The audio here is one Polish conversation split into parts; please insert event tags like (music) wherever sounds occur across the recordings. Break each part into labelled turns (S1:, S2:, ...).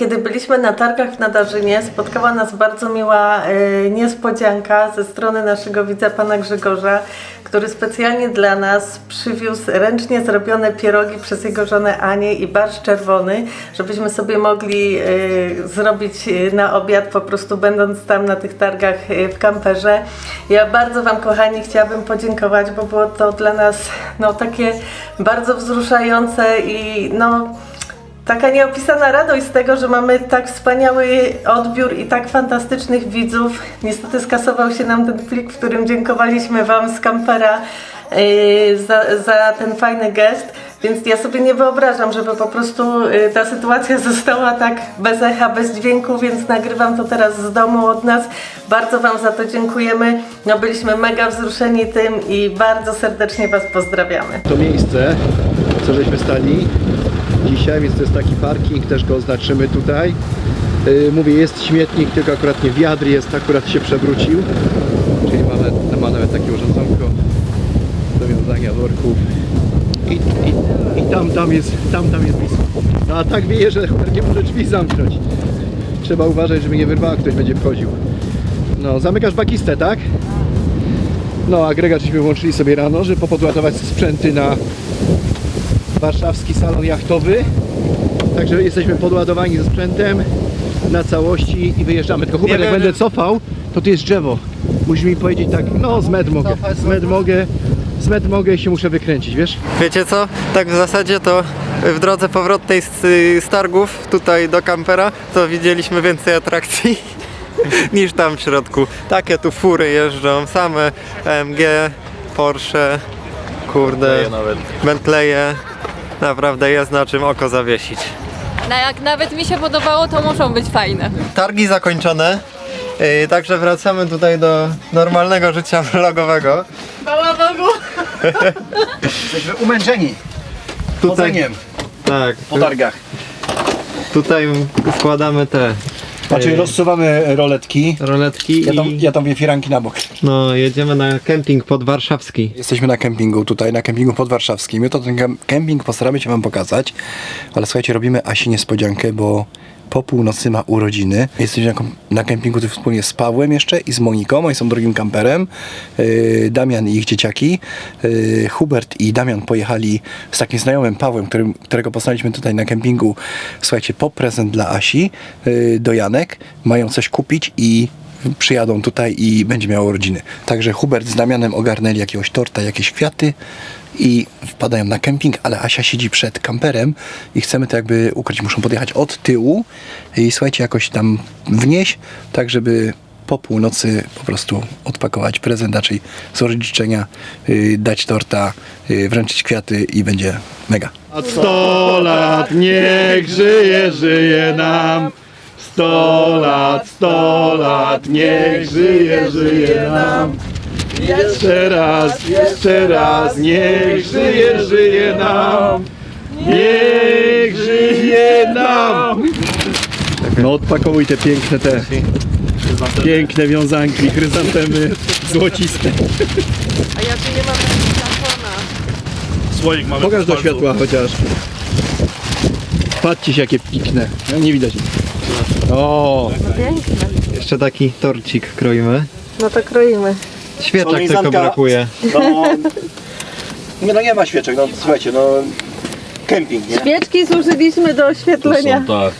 S1: Kiedy byliśmy na targach w Nadarzynie, spotkała nas bardzo miła e, niespodzianka ze strony naszego widza pana Grzegorza, który specjalnie dla nas przywiózł ręcznie zrobione pierogi przez jego żonę Anię i barszcz czerwony, żebyśmy sobie mogli e, zrobić e, na obiad, po prostu będąc tam na tych targach w kamperze. Ja bardzo Wam, kochani, chciałabym podziękować, bo było to dla nas no, takie bardzo wzruszające i no taka nieopisana radość z tego, że mamy tak wspaniały odbiór i tak fantastycznych widzów. Niestety skasował się nam ten plik, w którym dziękowaliśmy Wam z kampera yy, za, za ten fajny gest. Więc ja sobie nie wyobrażam, żeby po prostu yy, ta sytuacja (laughs) została tak bez echa, bez dźwięku, więc nagrywam to teraz z domu od nas. Bardzo Wam za to dziękujemy. No, byliśmy mega wzruszeni tym i bardzo serdecznie Was pozdrawiamy.
S2: to miejsce, co żeśmy stali dzisiaj, więc to jest taki parking, też go oznaczymy tutaj. Yy, mówię, jest śmietnik, tylko akurat nie wiatr jest, akurat się przewrócił. Czyli mamy, ma nawet takie urządzonko do wiązania worków. I, i, i tam, tam jest, tam, tam jest blisko. No a tak wieje, że (laughs) nie może drzwi zamknąć. Trzeba uważać, żeby nie wyrwała, ktoś będzie wchodził. No, zamykasz bakistę, tak? No, agregat żeśmy włączyli sobie rano, żeby popodładować sprzęty na warszawski salon jachtowy. Także jesteśmy podładowani ze sprzętem na całości i wyjeżdżamy. Tylko Hubert, jak będę cofał, to tu jest drzewo. Musisz mi powiedzieć tak, no z med mogę, z med mogę, z med mogę i się muszę wykręcić, wiesz?
S3: Wiecie co? Tak w zasadzie to w drodze powrotnej z, z targów tutaj do kampera to widzieliśmy więcej atrakcji (laughs) niż tam w środku. Takie tu fury jeżdżą, same AMG, Porsche, kurde, Bentleye. Naprawdę jest na czym oko zawiesić.
S4: No jak nawet mi się podobało, to muszą być fajne.
S3: Targi zakończone. Yy, Także wracamy tutaj do normalnego życia (laughs) vlogowego.
S1: Chwała Bogu!
S2: Jesteśmy umęczeni
S3: Tutaj,
S2: chodzeniem
S3: tak,
S2: po targach.
S3: tutaj składamy te
S2: Znaczy rozsuwamy roletki.
S3: roletki
S2: Ja tam,
S3: i
S2: ja tam wie firanki na bok.
S3: no, jedziemy na kemping podwarszawski.
S2: Jesteśmy na kempingu tutaj, na kempingu podwarszawskim. My to ten kem- kemping postaramy się Wam pokazać, ale słuchajcie, robimy Asi niespodziankę, bo po północy ma urodziny. Jesteśmy na, kempingu tu wspólnie z Pawłem jeszcze i z Moniką, oni są drugim kamperem. Yy, Damian i ich dzieciaki. Yy, Hubert i Damian pojechali z takim znajomym Pawłem, którym, którego poznaliśmy tutaj na kempingu, słuchajcie, po prezent dla Asi yy, do Janek. Mają coś kupić i przyjadą tutaj i będzie miało urodziny. Także Hubert z Damianem ogarnęli jakiegoś torta, jakieś kwiaty i wpadają na kemping, ale Asia siedzi przed kamperem i chcemy to jakby ukryć. Muszą podjechać od tyłu i słuchajcie, jakoś tam wnieść, tak żeby po północy po prostu odpakować prezent, raczej złożyć życzenia, yy, dać torta, yy, wręczyć kwiaty i będzie mega.
S5: Sto lat niech żyje, żyje nam. Sto lat, sto lat niech żyje, żyje nam. Jeszcze raz, jeszcze raz niech żyje, żyje nam. Niech żyje nam.
S2: No odpakowuj te piękne te piękne wiązanki, chryzantemy złociste.
S1: A ja tu nie mam telefona.
S5: Słoik mamy
S2: Pokaż do światła chociaż. Patrzcie się jakie piękne. No, nie widać. O,
S1: Piękne.
S3: Jeszcze taki torcik kroimy.
S1: No to kroimy.
S3: Świeczek tylko brakuje.
S2: no. Nie no nie ma świeczek, no słuchajcie, no kemping, nie?
S1: Świeczki zużyliśmy do oświetlenia.
S5: tak.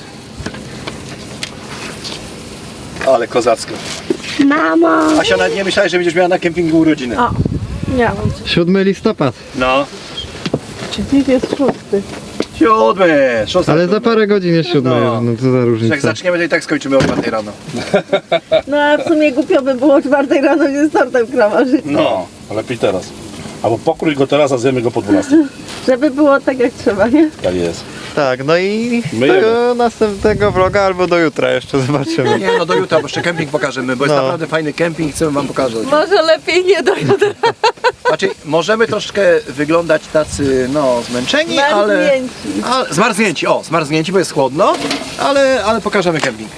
S2: Ale kozacko. Mama! Asia nawet nie myślałeś, że będziesz miała na kempingu urodziny.
S1: O, miałam.
S3: 7 listopad.
S2: No.
S1: Czy dziś jest szósty?
S2: Siódme, szóste.
S3: Ale za parę godzin jest 7.
S2: No.
S3: No, co za
S2: Jak
S3: różnica.
S2: zaczniemy, to i tak skończymy o 5 rano.
S1: No a w sumie głupio by było o czwartej rano nie z tortem kramarzyć.
S2: No.
S5: Lepiej teraz. Albo pokrój go teraz, a zjemy go po 12. (laughs)
S1: Żeby było tak jak trzeba, nie?
S5: Tak jest.
S3: Tak, no i
S5: My
S3: tego następnego vloga albo do jutra jeszcze zobaczymy.
S2: Nie no, do jutra, bo jeszcze kemping pokażemy, bo jest
S3: No.
S2: naprawdę fajny kemping, chcemy wam pokazać.
S1: Może lepiej nie do jutra. (laughs)
S2: Znaczy, możemy troszkę wyglądać tacy, no, zmęczeni, ale...
S1: Zmarznięci.
S2: ale... Zmarznięci, o, zmarznięci, bo jest chłodno, ale, ale pokażemy kemping.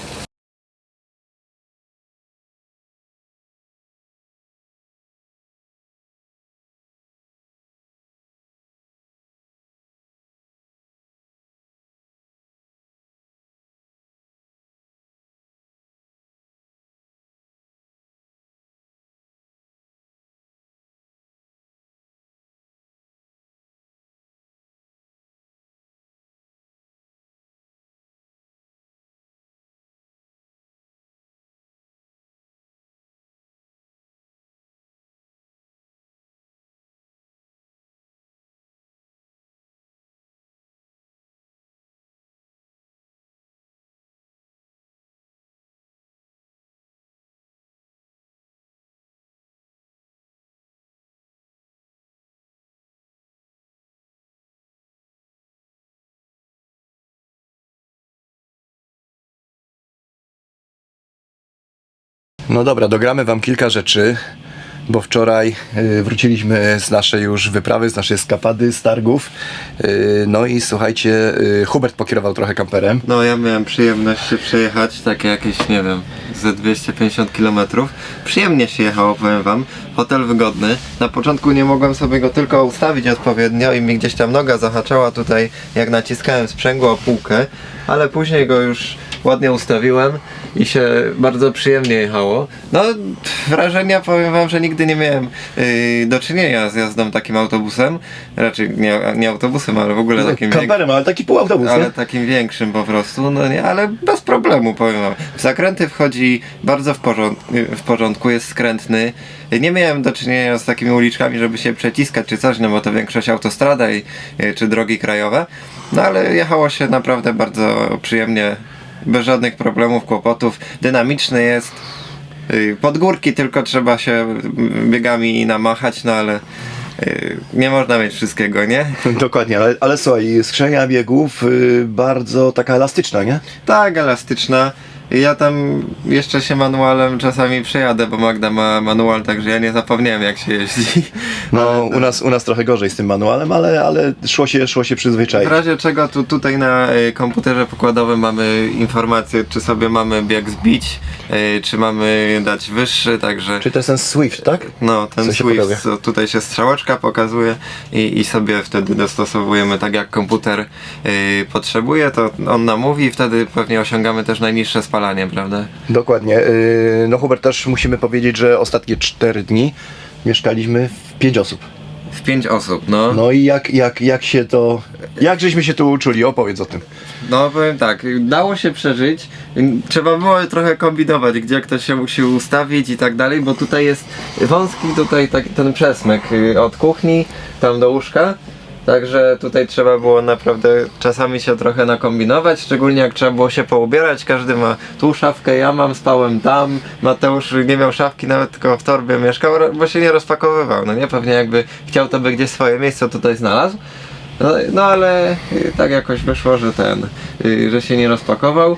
S2: No dobra, dogramy wam kilka rzeczy, bo wczoraj y, wróciliśmy z naszej już wyprawy, z naszej skapady, z targów. Y, no i słuchajcie, y, Hubert pokierował trochę kamperem.
S3: No ja miałem przyjemność się przejechać, takie jakieś, nie wiem, ze 250 km. Przyjemnie się jechało, powiem wam. Hotel wygodny. Na początku nie mogłem sobie go tylko ustawić odpowiednio i mi gdzieś tam noga zahaczała tutaj, jak naciskałem sprzęgło o półkę, ale później go już ładnie ustawiłem i się bardzo przyjemnie jechało. No, wrażenia powiem wam, że nigdy nie miałem yy, do czynienia z jazdą takim autobusem. Raczej nie, nie autobusem, ale w ogóle takim większym.
S2: kamperem, ale taki półautobus,
S3: Ale
S2: nie?
S3: takim większym po prostu, no nie, ale bez problemu powiem wam. W zakręty wchodzi bardzo w, porządku, w porządku, jest skrętny. Nie miałem do czynienia z takimi uliczkami, żeby się przeciskać czy coś, no bo to większość autostrada i, y, czy drogi krajowe. No ale jechało się naprawdę bardzo przyjemnie, bez żadnych problemów, kłopotów. Dynamiczny jest. Y, Pod górki tylko trzeba się y, biegami namachać, no ale y, nie można mieć wszystkiego, nie? (laughs)
S2: Dokładnie, ale, ale słuchaj, skrzynia biegów bardzo taka elastyczna, nie?
S3: Tak, elastyczna. Ja tam jeszcze się manualem czasami przejadę, bo Magda ma manual, także ja nie zapomniałem jak się jeździ.
S2: No, u nas, u nas trochę gorzej z tym manualem, ale, ale szło się, szło się przyzwyczaić.
S3: W razie czego tu, tutaj na y, komputerze pokładowym mamy informację, czy sobie mamy bieg zbić, y, czy mamy dać wyższy, także
S2: Czy to jest ten Swift, tak?
S3: no ten
S2: Co się pojawia?
S3: Swift, co tutaj się strzałeczka pokazuje i, i sobie wtedy dostosowujemy tak jak komputer y, potrzebuje, to on nam mówi i wtedy pewnie osiągamy też najniższe spalanie, prawda?
S2: Dokładnie. y, No Hubert, też musimy powiedzieć, że ostatnie 4 dni mieszkaliśmy w 5 osób.
S3: W pięć osób, no.
S2: No i jak, jak, jak się to... Jak żeśmy się tu uczuli? Opowiedz o tym.
S3: No powiem tak, dało się przeżyć. Trzeba było trochę kombinować, gdzie ktoś się musi ustawić i tak dalej, bo tutaj jest wąski tutaj tak, ten przesmyk y, od kuchni tam do łóżka. Także tutaj trzeba było naprawdę czasami się trochę nakombinować, szczególnie jak trzeba było się poubierać. Każdy ma tu szafkę, ja mam, spałem tam. Mateusz nie miał szafki, nawet tylko w torbie mieszkał, bo się nie rozpakowywał. No nie, pewnie jakby chciał, to by gdzieś swoje miejsce tutaj znalazł. No, no ale tak jakoś wyszło, że ten, y, że się nie rozpakował.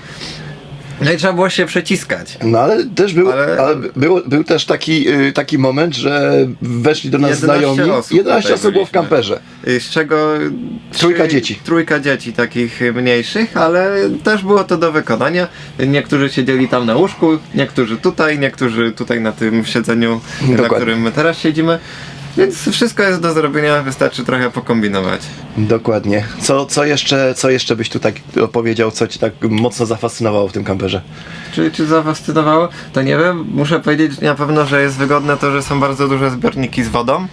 S3: No i trzeba było się przeciskać.
S2: No ale też był,
S3: Ale-
S2: ale... był, był też taki, y, taki moment, że weszli do nas
S3: 11
S2: znajomi.
S3: osób
S2: 11
S3: tutaj
S2: osób było w
S3: byliśmy.
S2: kamperze.
S3: Y, Z czego
S2: Trójka dzieci.
S3: Trójka dzieci takich mniejszych, ale też było to do wykonania. Niektórzy siedzieli tam na łóżku, niektórzy tutaj, niektórzy tutaj na tym siedzeniu, na
S2: Dokładnie.
S3: którym my teraz siedzimy. Więc wszystko jest do zrobienia, wystarczy trochę pokombinować.
S2: Dokładnie. Co, co, jeszcze, co jeszcze byś tu tak opowiedział, co ci tak mocno zafascynowało w tym kamperze?
S3: Czy, czy zafascynowało? To nie wiem. Muszę powiedzieć na pewno, że jest wygodne to, że są bardzo duże zbiorniki z wodą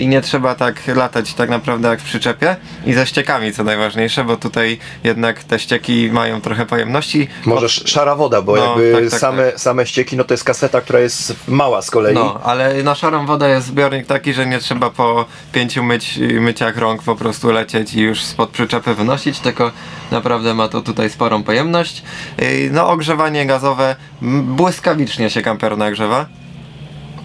S3: i nie trzeba tak latać tak naprawdę jak w przyczepie i ze ściekami co najważniejsze, bo tutaj jednak te ścieki mają trochę pojemności.
S2: Może sz- szara woda, bo
S3: No,
S2: jakby
S3: tak, tak,
S2: same, same ścieki, no to jest kaseta, która jest mała z kolei.
S3: No, ale na szarą wodę jest zbiornik taki, że nie trzeba po pięciu myć, myciach rąk po prostu lecieć i już spod przyczepy wynosić, tylko naprawdę ma to tutaj sporą pojemność. Yy, No, ogrzewanie gazowe błyskawicznie się kamper nagrzewa.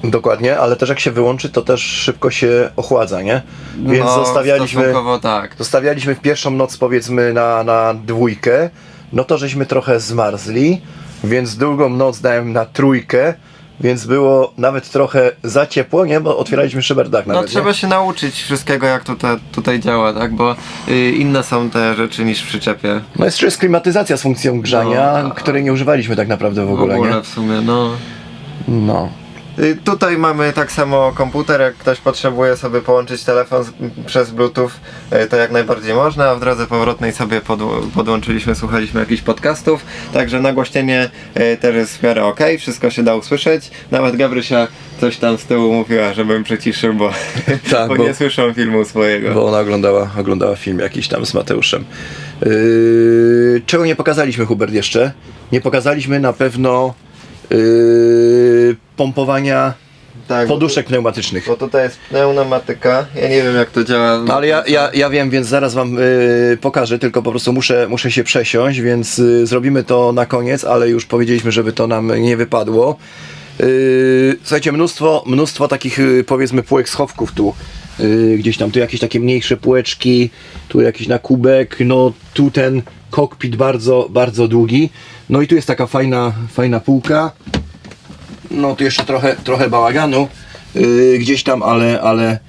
S2: Dokładnie, ale też jak się wyłączy, to też szybko się ochładza, nie? Więc
S3: no,
S2: zostawialiśmy,
S3: tak.
S2: zostawialiśmy w pierwszą noc powiedzmy na, na dwójkę, no to żeśmy trochę zmarzli, więc drugą noc dałem na trójkę, więc było nawet trochę za ciepło, nie? Bo otwieraliśmy szyberdach
S3: No
S2: nawet,
S3: trzeba
S2: nie?
S3: się nauczyć wszystkiego jak tutaj, tutaj działa, tak? Bo y, inne są te rzeczy niż w przyczepie.
S2: No jest, jest klimatyzacja z funkcją grzania,
S3: No.
S2: której nie używaliśmy tak naprawdę w
S3: W
S2: ogóle,
S3: ogóle
S2: nie?
S3: w sumie, no.
S2: No.
S3: Y, Tutaj mamy tak samo komputer, jak ktoś potrzebuje sobie połączyć telefon z, przez Bluetooth, y, to jak najbardziej można, a w drodze powrotnej sobie podł- podłączyliśmy, słuchaliśmy jakichś podcastów, także nagłośnienie y, też jest w miarę ok, wszystko się da usłyszeć, nawet Gabrysia coś tam z tyłu mówiła, żebym przyciszył, bo, (laughs)
S2: Tak,
S3: bo,
S2: bo-
S3: nie słyszą filmu swojego.
S2: Bo ona oglądała, oglądała film jakiś tam z Mateuszem. Yy, czego nie pokazaliśmy, Hubert, jeszcze? Nie pokazaliśmy na pewno yy, pompowania
S3: tak,
S2: poduszek pneumatycznych.
S3: Bo tutaj jest pneumatyka, ja nie wiem jak to działa.
S2: No ale ja, ja, ja wiem, więc zaraz wam yy, pokażę, tylko po prostu muszę, muszę się przesiąść, więc yy, zrobimy to na koniec, ale już powiedzieliśmy, żeby to nam nie wypadło. Yy, słuchajcie, mnóstwo, mnóstwo takich yy, powiedzmy półek schowków tu. Yy, gdzieś tam, tu jakieś takie mniejsze półeczki, tu jakiś na kubek, no tu ten kokpit bardzo, bardzo długi. No i tu jest taka fajna, fajna półka. No tu jeszcze trochę, trochę bałaganu yy, gdzieś tam, ale, ale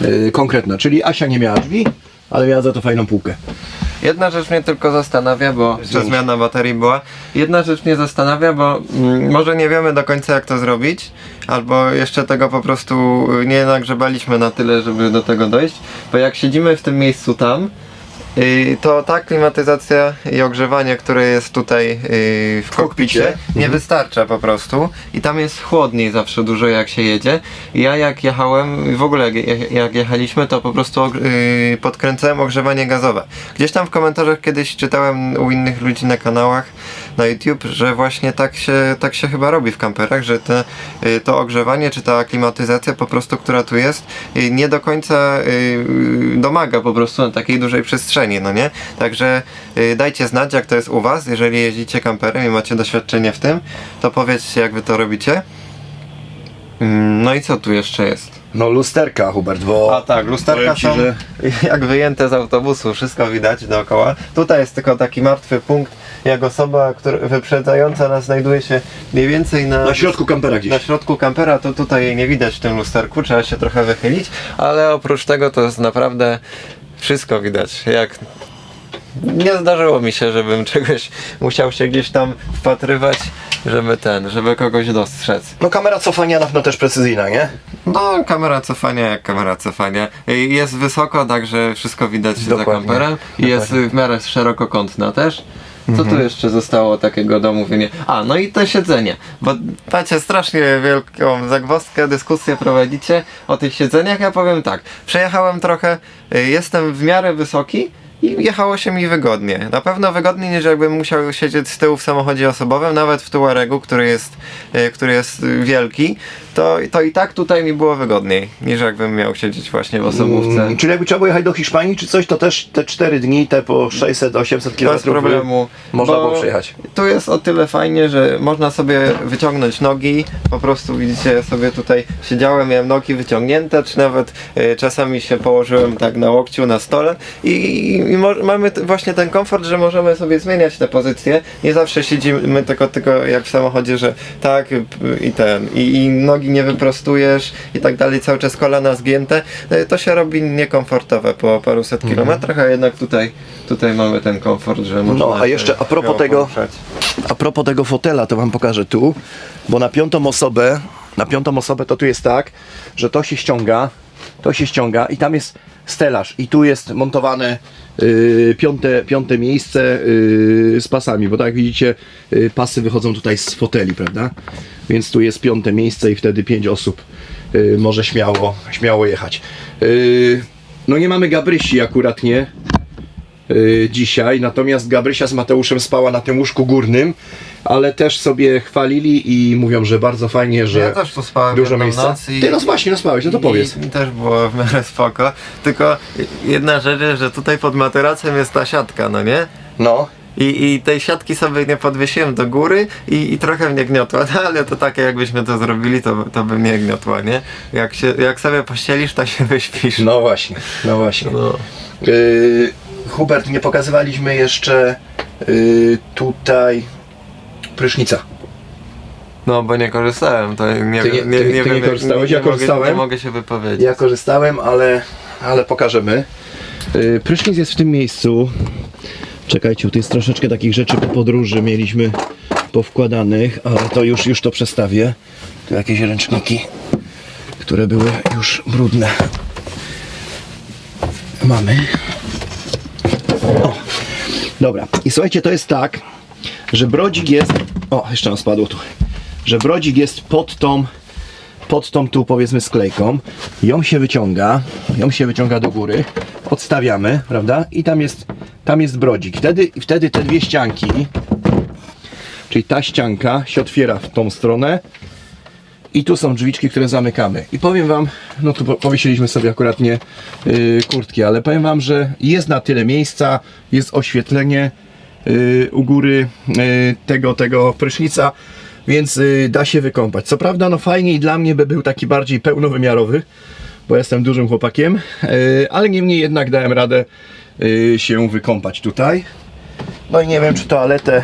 S2: yy, konkretna. Czyli Asia nie miała drzwi, ale miała za to fajną półkę.
S3: Jedna rzecz mnie tylko zastanawia, bo że zmiana baterii była. Jedna rzecz mnie zastanawia, bo mm, może nie wiemy do końca jak to zrobić, albo jeszcze tego po prostu y, nie nagrzebaliśmy na tyle, żeby do tego dojść. Bo jak siedzimy w tym miejscu tam, to ta klimatyzacja i ogrzewanie, które jest tutaj y, w kokpicie, nie wystarcza po prostu. I tam jest chłodniej zawsze dużo jak się jedzie. I ja jak jechałem, w ogóle jak, jak jechaliśmy, to po prostu y, podkręcałem ogrzewanie gazowe. Gdzieś tam w komentarzach kiedyś czytałem u innych ludzi na kanałach na YouTube, że właśnie tak się, tak się chyba robi w kamperach, że te, y, to ogrzewanie czy ta klimatyzacja po prostu, która tu jest, y, nie do końca y, domaga po prostu na takiej dużej przestrzeni, no nie? Także dajcie znać jak to jest u Was, jeżeli jeździcie kamperem i macie doświadczenie w tym, to powiedzcie jak Wy to robicie. Mm, No i co tu jeszcze jest?
S2: No lusterka Hubert, bo
S3: A tak, lusterka
S2: ci,
S3: są
S2: że- (laughs)
S3: jak wyjęte z autobusu, wszystko widać dookoła. Tutaj jest tylko taki martwy punkt, jak osoba która, wyprzedzająca nas znajduje się mniej więcej na,
S2: na środku kampera gdzieś.
S3: na środku kampera, to tutaj jej nie widać w tym lusterku, trzeba się trochę wychylić, ale oprócz tego to jest naprawdę wszystko widać. Jak nie zdarzyło mi się, żebym czegoś musiał się gdzieś tam wpatrywać, żeby ten, żeby kogoś dostrzec.
S2: No kamera cofania na pewno też precyzyjna, nie?
S3: No, kamera cofania jak kamera cofania. Jest wysoko, także wszystko widać za
S2: Dokładnie,
S3: kamperem. I jest w miarę szerokokątna też. Co
S2: Mhm.
S3: tu jeszcze zostało takiego do mówienia? A, no i to siedzenie. Bo macie strasznie wielką zagwozdkę, dyskusję prowadzicie o tych siedzeniach. Ja powiem tak, przejechałem trochę, y, jestem w miarę wysoki, i jechało się mi wygodnie. Na pewno wygodniej niż jakbym musiał siedzieć z tyłu w samochodzie osobowym, nawet w Tuaregu, który jest, e, który jest e, wielki, to, to i tak tutaj mi było wygodniej, niż jakbym miał siedzieć właśnie w osobówce.
S2: Mm, czyli jakby trzeba było jechać do Hiszpanii czy coś, to też te 4 dni, te po 600-800 km
S3: Bez problemu.
S2: można było przejechać.
S3: Tu jest o tyle fajnie, że można sobie wyciągnąć nogi. Po prostu widzicie, sobie tutaj siedziałem, miałem nogi wyciągnięte, czy nawet e, czasami się położyłem tak na łokciu na stole i, i mo- mamy właśnie ten komfort, że możemy sobie zmieniać te pozycje. Nie zawsze siedzimy tylko, tylko jak w samochodzie, że tak i ten, i, i nogi nie wyprostujesz i tak dalej, cały czas kolana zgięte. E, To się robi niekomfortowe po paruset
S2: Mhm.
S3: kilometrach, a jednak tutaj, tutaj mamy ten komfort, że można
S2: No, a jeszcze a propos tego-
S3: poruszać.
S2: A propos tego fotela, to wam pokażę tu, bo na piątą osobę, na piątą osobę to tu jest tak, że to się ściąga, to się ściąga i tam jest stelaż i tu jest montowane yy, piąte, piąte miejsce yy, z pasami, bo tak jak widzicie yy, pasy wychodzą tutaj z foteli, prawda? Więc tu jest piąte miejsce i wtedy pięć osób może śmiało, śmiało jechać. No nie mamy Gabrysi akurat nie, y, dzisiaj, natomiast Gabrysia z Mateuszem spała na tym łóżku górnym, ale też sobie chwalili i mówią, że bardzo fajnie, że
S3: Ja też tu spałem
S2: dużo miejsca.
S3: i-
S2: Ty no właśnie, no spałeś, no to powiedz.
S3: I, I też było w miarę spoko. Tylko jedna rzecz że tutaj pod materacem jest ta siatka, no nie?
S2: No.
S3: I, I tej siatki sobie nie podwiesiłem do góry i, i trochę mnie gniotła, no, (laughs) ale to takie jakbyśmy to zrobili, to, to by mnie gniotła, nie? Jak, się, jak sobie pościelisz, to się wyśpisz.
S2: No właśnie, no właśnie.
S3: No.
S2: Y, Hubert, nie pokazywaliśmy jeszcze y, tutaj prysznica.
S3: No, bo nie korzystałem, to nie,
S2: Ty nie-
S3: wiem, nie,
S2: ty- ty nie
S3: wiem,
S2: korzystałeś?
S3: nie,
S2: Ja
S3: mogę,
S2: korzystałem.
S3: nie mogę się wypowiedzieć.
S2: Ja korzystałem, ale, ale pokażemy. Y, Prysznic jest w tym miejscu. Czekajcie, tu jest troszeczkę takich rzeczy po podróży mieliśmy powkładanych, ale to już, już to przestawię. Tu jakieś ręczniki, które były już brudne. Mamy. Dobra. I słuchajcie, to jest tak, że brodzik jest... O, jeszcze nam spadło tu. Że brodzik jest pod tą pod tą tu powiedzmy sklejką, ją się wyciąga, ją się wyciąga do góry, odstawiamy, prawda? I tam jest, tam jest brodzik. Wtedy, wtedy te dwie ścianki, czyli ta ścianka się otwiera w tą stronę i tu są drzwiczki, które zamykamy. I powiem wam, no tu po- powiesiliśmy sobie akurat nie yy, kurtki, ale powiem wam, że jest na tyle miejsca, jest oświetlenie yy, u góry yy, tego, tego prysznica, więc yy, da się wykąpać. Co prawda, no fajniej dla mnie by był taki bardziej pełnowymiarowy, bo jestem dużym chłopakiem, yy, ale niemniej jednak dałem radę yy, się wykąpać tutaj. No i nie wiem, czy toaletę,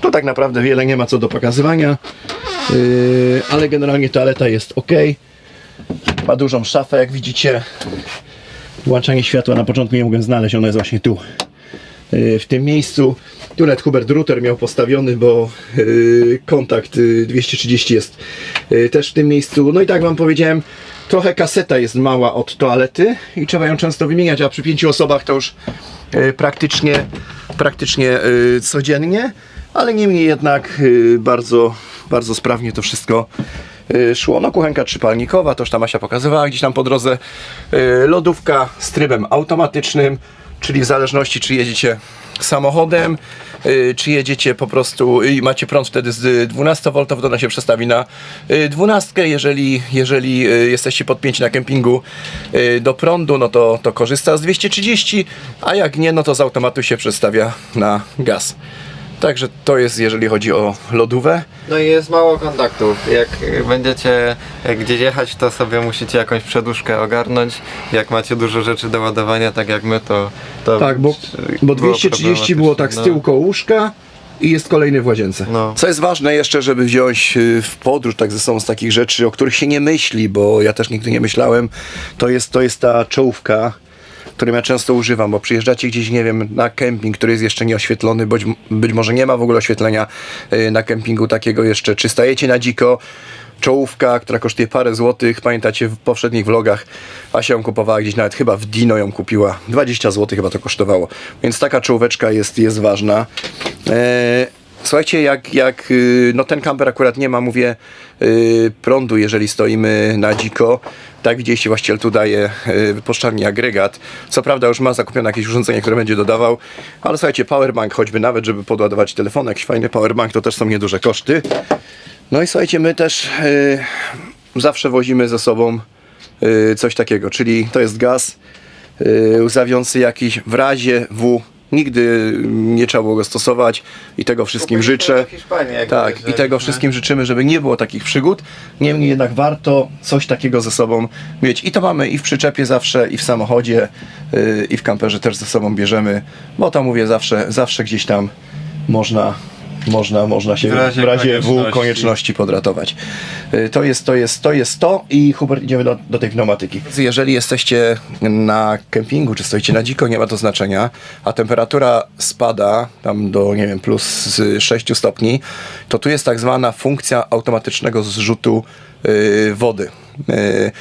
S2: tu tak naprawdę wiele nie ma co do pokazywania. Yy, ale generalnie toaleta jest ok. Ma dużą szafę, jak widzicie. Włączanie światła na początku nie mogłem znaleźć, ono jest właśnie tu. Yy, w tym miejscu. Tu nawet Hubert router miał postawiony, bo yy, kontakt yy, 230 jest też w tym miejscu. No i tak wam powiedziałem, trochę kaseta jest mała od toalety i trzeba ją często wymieniać, a przy pięciu osobach to już praktycznie, praktycznie codziennie, ale niemniej jednak yy, bardzo, bardzo sprawnie to wszystko yy, szło. No kuchenka trzypalnikowa, to już tam Asia pokazywała gdzieś tam po drodze. Yy, lodówka z trybem automatycznym, czyli w zależności czy jedziecie samochodem, czy jedziecie po prostu i macie prąd wtedy z 12V, to ona się przestawi na yy, 12, jeżeli, jeżeli jesteście podpięci na kempingu do prądu, no to, to korzysta z 230, a jak nie, no to z automatu się przestawia na gaz. Także to jest, jeżeli chodzi o lodówę.
S3: No i jest mało kontaktów. Jak będziecie gdzieś jechać, to sobie musicie jakąś przedłużkę ogarnąć. Jak macie dużo rzeczy do ładowania, tak jak my, to. to
S2: Tak, bo, bo
S3: było
S2: 230 było tak z
S3: problematycznie,
S2: tyłu koło łóżka i jest kolejny w łazience.
S3: No.
S2: Co jest ważne jeszcze, żeby wziąć y, w podróż tak ze sobą z takich rzeczy, o których się nie myśli, bo ja też nigdy nie myślałem, to jest, to jest ta czołówka, którą ja często używam, bo przyjeżdżacie gdzieś, nie wiem, na kemping, który jest jeszcze nieoświetlony, być, być może nie ma w ogóle oświetlenia y, na kempingu takiego jeszcze, czy stajecie na dziko, czołówka, która kosztuje parę złotych. Pamiętacie w poprzednich vlogach Asia ją kupowała gdzieś nawet chyba w Dino ją kupiła. 20 zł chyba to kosztowało. Więc taka czołóweczka jest, jest ważna. Eee, Słuchajcie, jak, jak y, no ten kamper akurat nie ma, mówię, y, prądu, jeżeli stoimy na dziko. Tak widzieliście, właściciel tu daje wypuszczalni agregat. Co prawda już ma zakupione jakieś urządzenie, które będzie dodawał, ale słuchajcie, powerbank choćby nawet, żeby podładować telefon, jakiś fajny powerbank, to też są nieduże koszty. No i słuchajcie, my też y, zawsze wozimy ze sobą y, coś takiego, czyli to jest gaz y, łzawiący jakiś w razie W. Nigdy nie trzeba było go stosować i tego wszystkim życzę.
S3: Hiszpanii,
S2: tak, i tego wszystkim życzymy, żeby nie było takich przygód. Niemniej jednak warto coś takiego ze sobą mieć. I to mamy i w przyczepie zawsze, i w samochodzie, y, i w kamperze też ze sobą bierzemy, bo to mówię zawsze, zawsze gdzieś tam można, można, można się
S3: W razie
S2: w razie W
S3: konieczności.
S2: konieczności podratować. Y, To jest to, jest, to jest to i Hubert idziemy do, do tej pneumatyki. Jeżeli jesteście na kempingu, czy stoicie na dziko, nie ma to znaczenia, a temperatura spada tam do, nie wiem, plus 6 stopni, to tu jest tak zwana funkcja automatycznego zrzutu y, wody. Y,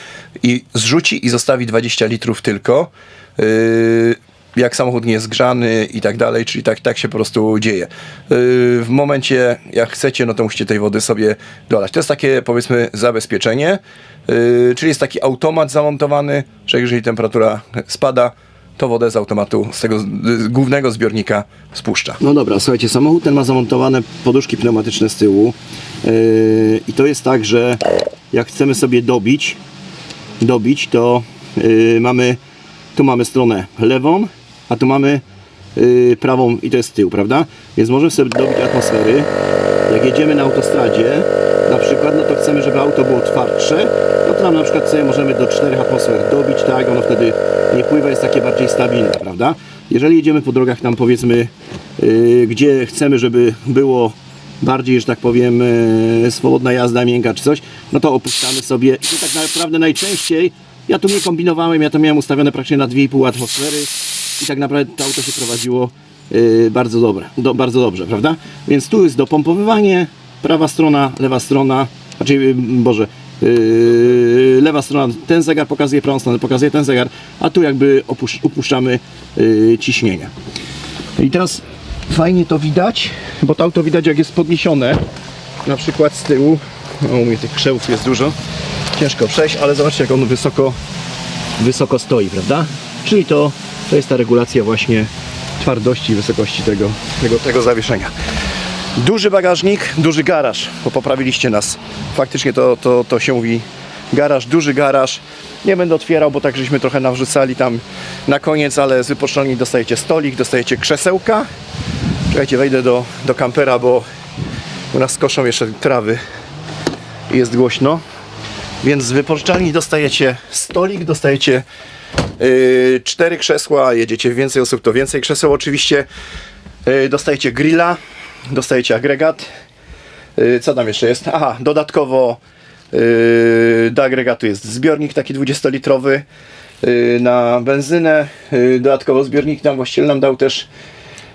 S2: I zrzuci i zostawi 20 litrów tylko. Y, jak samochód nie jest grzany i tak dalej, czyli tak, tak się po prostu dzieje. Yy, W momencie, jak chcecie, no to musicie tej wody sobie dolać. To jest takie, powiedzmy, zabezpieczenie, yy, czyli jest taki automat zamontowany, że jeżeli temperatura spada, to wodę z automatu, z tego z- głównego zbiornika spuszcza. No dobra, słuchajcie, samochód ten ma zamontowane poduszki pneumatyczne z tyłu yy, i to jest tak, że jak chcemy sobie dobić, dobić, to yy, mamy, tu mamy stronę lewą, a tu mamy yy, prawą i to jest tył, prawda? Więc możemy sobie dobić atmosfery. Jak jedziemy na autostradzie, na przykład, no to chcemy, żeby auto było twardsze, no to tam na przykład sobie możemy do 4 atmosfer dobić, tak? Ono wtedy nie pływa, jest takie bardziej stabilne, prawda? Jeżeli jedziemy po drogach tam powiedzmy, yy, gdzie chcemy, żeby było bardziej, że tak powiem, e, swobodna jazda, miękka czy coś, no to opuszczamy sobie i tak naprawdę najczęściej, ja tu nie kombinowałem, ja to miałem ustawione praktycznie na 2,5 atmosfery i tak naprawdę to auto się prowadziło e, bardzo, dobre, do, bardzo dobrze, prawda? Więc tu jest dopompowywanie, prawa strona, lewa strona, znaczy, e, Boże, e, lewa strona ten zegar pokazuje, prawą stronę pokazuje ten zegar, a tu jakby upuszczamy e, ciśnienie. I teraz fajnie to widać, bo to auto widać jak jest podniesione, na przykład z tyłu. O, u mnie tych krzewów jest dużo, ciężko przejść, ale zobaczcie jak on wysoko, wysoko stoi, prawda? Czyli to, to jest ta regulacja właśnie twardości i wysokości tego, tego, tego zawieszenia. Duży bagażnik, duży garaż, bo poprawiliście nas. Faktycznie to, to, to się mówi garaż, duży garaż. Nie będę otwierał, bo tak żeśmy trochę nawrzucali tam na koniec, ale z wypoczynki dostajecie stolik, dostajecie krzesełka. Czekajcie, wejdę do, do kampera, bo u nas koszą jeszcze trawy i jest głośno. Więc z wypożyczalni dostajecie stolik, dostajecie cztery krzesła, jedziecie więcej osób, to więcej krzeseł oczywiście. Yy, dostajecie grilla, dostajecie agregat, Y, Co tam jeszcze jest? Aha, dodatkowo do agregatu jest zbiornik taki 20-litrowy y, na benzynę. Dodatkowo zbiornik nam właściciel nam dał też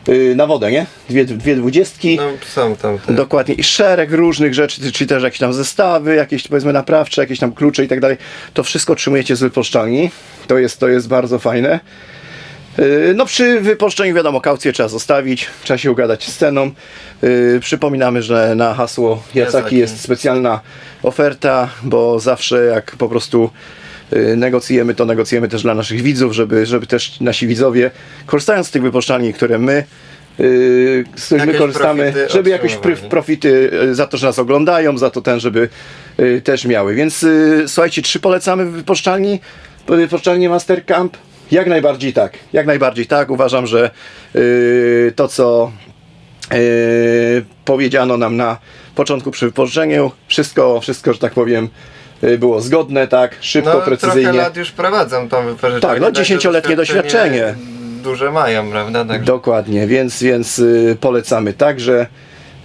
S2: y, na wodę, nie? Dwie, dwie dwudziestki.
S3: No są tam te.
S2: Dokładnie. I szereg różnych rzeczy, czy też jakieś tam zestawy, jakieś powiedzmy naprawcze, jakieś tam klucze i tak dalej. To wszystko otrzymujecie z wypożyczalni. To jest, to jest bardzo fajne. Yy, No przy wypożyczeniu wiadomo, kaucję trzeba zostawić, trzeba się ugadać z ceną. Yy, Przypominamy, że na hasło Jacaki jest specjalna oferta, bo zawsze jak po prostu negocjujemy, to negocjujemy też dla naszych widzów, żeby, żeby też nasi widzowie, korzystając z tych wypożyczalni, które my yy, z których my korzystamy, żeby jakieś profity y, za to, że nas oglądają, za to ten, żeby y, też miały. Więc y, słuchajcie, trzy polecamy w wypożyczalni, w wypożyczalni Mastercamp. Jak najbardziej tak, jak najbardziej tak. Uważam, że y, to, co y, powiedziano nam na początku przy wypożyczeniu, wszystko, wszystko, że tak powiem, y, było zgodne, tak, szybko,
S3: no,
S2: precyzyjnie.
S3: trochę lat już prowadzą tą wypożyczalnię.
S2: Tak, no,
S3: także
S2: dziesięcioletnie doświadczenie.
S3: Duże mają, prawda? Także
S2: Dokładnie, więc, więc y, polecamy także.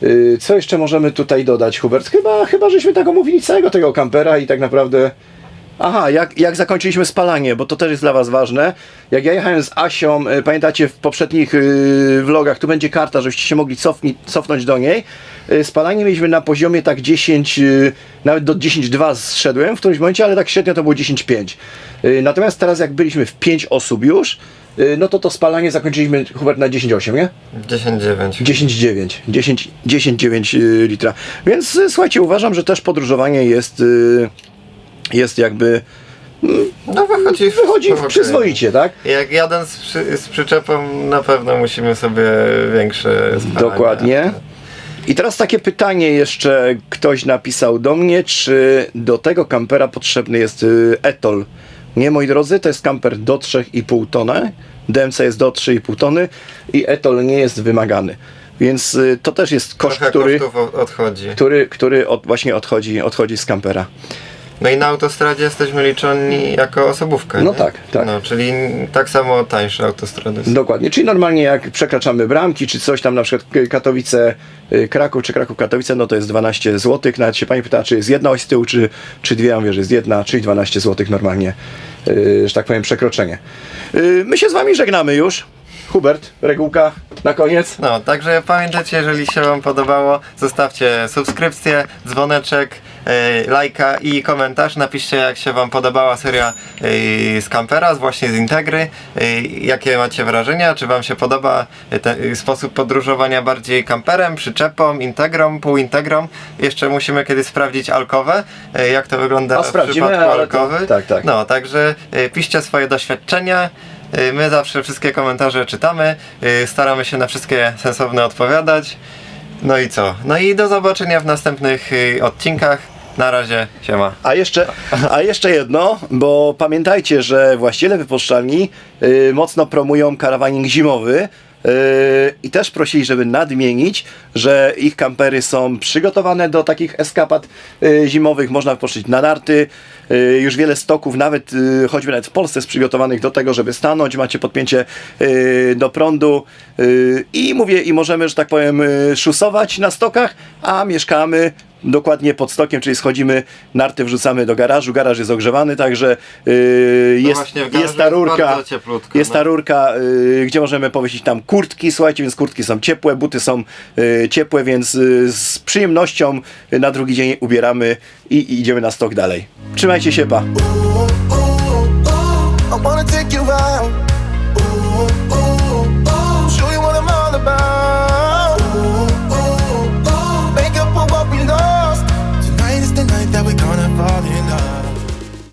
S2: Y, co jeszcze możemy tutaj dodać, Hubert? Chyba, chyba żeśmy tak omówili całego tego kampera i tak naprawdę. Aha, jak, jak zakończyliśmy spalanie, bo to też jest dla Was ważne. Jak ja jechałem z Asią, y, pamiętacie w poprzednich y, vlogach, tu będzie karta, żebyście się mogli cofni, cofnąć do niej. Y, spalanie mieliśmy na poziomie tak 10, y, nawet do 10,2 zszedłem w którymś momencie, ale tak średnio to było 10,5. Y, natomiast teraz jak byliśmy w 5 osób już, y, no to to spalanie zakończyliśmy Hubert na 10,8, nie?
S3: 10-9.
S2: 10,9. 10, 10,9 y, litra. Więc y, słuchajcie, uważam, że też podróżowanie jest, y, jest jakby.
S3: No wychodzi,
S2: Wychodzi
S3: okej.
S2: przyzwoicie, tak?
S3: Jak jadąc z, przy, z przyczepą, na pewno musimy sobie większe spalania.
S2: Dokładnie. I teraz takie pytanie jeszcze ktoś napisał do mnie, czy do tego kampera potrzebny jest y, etol? Nie, moi drodzy, to jest kamper do 3,5 tony. DMC jest do 3,5 tony i etol nie jest wymagany. Więc y, to też jest koszt,
S3: Trochę
S2: który,
S3: odchodzi.
S2: który, który od, właśnie odchodzi, odchodzi z kampera.
S3: No i na autostradzie jesteśmy liczeni jako osobówka.
S2: No
S3: nie?
S2: tak, tak.
S3: No, czyli tak samo tańsze autostrady. są.
S2: Dokładnie, czyli normalnie jak przekraczamy bramki, czy coś tam na przykład Katowice, y, Kraków, czy Kraków, Katowice, no to jest 12 zł. Nawet się pani pyta, czy jest jedna oś z tyłu, czy, czy dwie, ja mówię, że jest jedna, czyli 12 zł normalnie, y, że tak powiem, przekroczenie. Y, My się z wami żegnamy już. Hubert, regułka na koniec.
S3: No, także pamiętajcie, jeżeli się Wam podobało, zostawcie subskrypcję, dzwoneczek, lajka i komentarz. Napiszcie, jak się Wam podobała seria yy, z Campera, właśnie z Integry. Yy, jakie macie wrażenia? Czy Wam się podoba ten sposób podróżowania bardziej kamperem, przyczepą, integrą, półintegrą? Jeszcze musimy kiedyś sprawdzić alkowe, yy, jak to wygląda
S2: A
S3: w przypadku
S2: ale to-
S3: alkowy.
S2: tak, tak.
S3: No, także piszcie swoje doświadczenia. My zawsze wszystkie komentarze czytamy, staramy się na wszystkie sensowne odpowiadać. No i co? No i do zobaczenia w następnych odcinkach. Na razie, siema.
S2: A jeszcze, a jeszcze jedno, bo pamiętajcie, że właściciele wypuszczalni y, mocno promują karawaning zimowy. y, I też prosili, żeby nadmienić, że ich kampery są przygotowane do takich eskapad y, zimowych. Można wypożyczyć na narty. Y, Już wiele stoków, nawet y, choćby nawet w Polsce, jest przygotowanych do tego, żeby stanąć. Macie podpięcie y, do prądu y, i mówię, i możemy, że tak powiem, y, szusować na stokach, a mieszkamy dokładnie pod stokiem, czyli schodzimy, narty wrzucamy do garażu, garaż jest ogrzewany, także yy, jest,
S3: No garażu
S2: jest ta
S3: jest
S2: rurka,
S3: cieplutko,
S2: jest ta
S3: no.
S2: rurka, yy, gdzie możemy powiesić tam kurtki, słuchajcie, więc kurtki są ciepłe, buty są yy, ciepłe, więc yy, z przyjemnością na drugi dzień ubieramy i, i idziemy na stok dalej. Trzymajcie się, pa!